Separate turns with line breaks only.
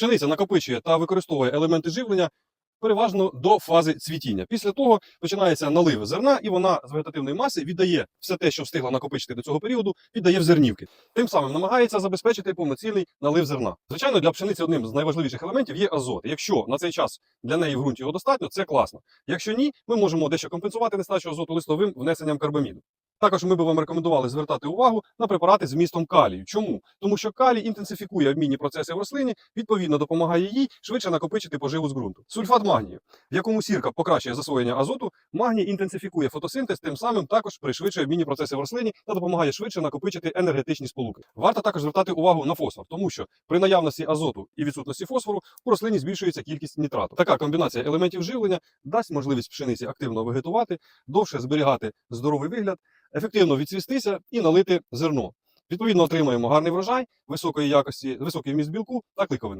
Пшениця накопичує та використовує елементи живлення переважно до фази цвітіння. Після того починається налив зерна, і вона з вегетативної маси віддає все те, що встигла накопичити до цього періоду, віддає в зернівки. Тим самим намагається забезпечити повноцінний налив зерна. Звичайно, для пшениці одним з найважливіших елементів є азот. Якщо на цей час для неї в ґрунті його достатньо, це класно. Якщо ні, ми можемо дещо компенсувати нестачу азоту листовим внесенням карбаміду. Також ми би вам рекомендували звертати увагу на препарати з вмістом калію. Чому? Тому що калій інтенсифікує обмінні процеси в рослині, відповідно допомагає їй швидше накопичити поживу з ґрунту. Сульфат магнію, в якому сірка покращує засвоєння азоту, магній інтенсифікує фотосинтез, тим самим також пришвидшує обмінні процеси в рослині та допомагає швидше накопичити енергетичні сполуки. Варто також звертати увагу на фосфор, тому що при наявності азоту і відсутності фосфору у рослині збільшується кількість нітрату. Така комбінація елементів живлення дасть можливість пшениці активно вегетувати, довше зберігати здоровий вигляд, ефективно відсвістися і налити зерно. Відповідно, отримаємо гарний врожай, високої якості, високий вміст білку та кликовини.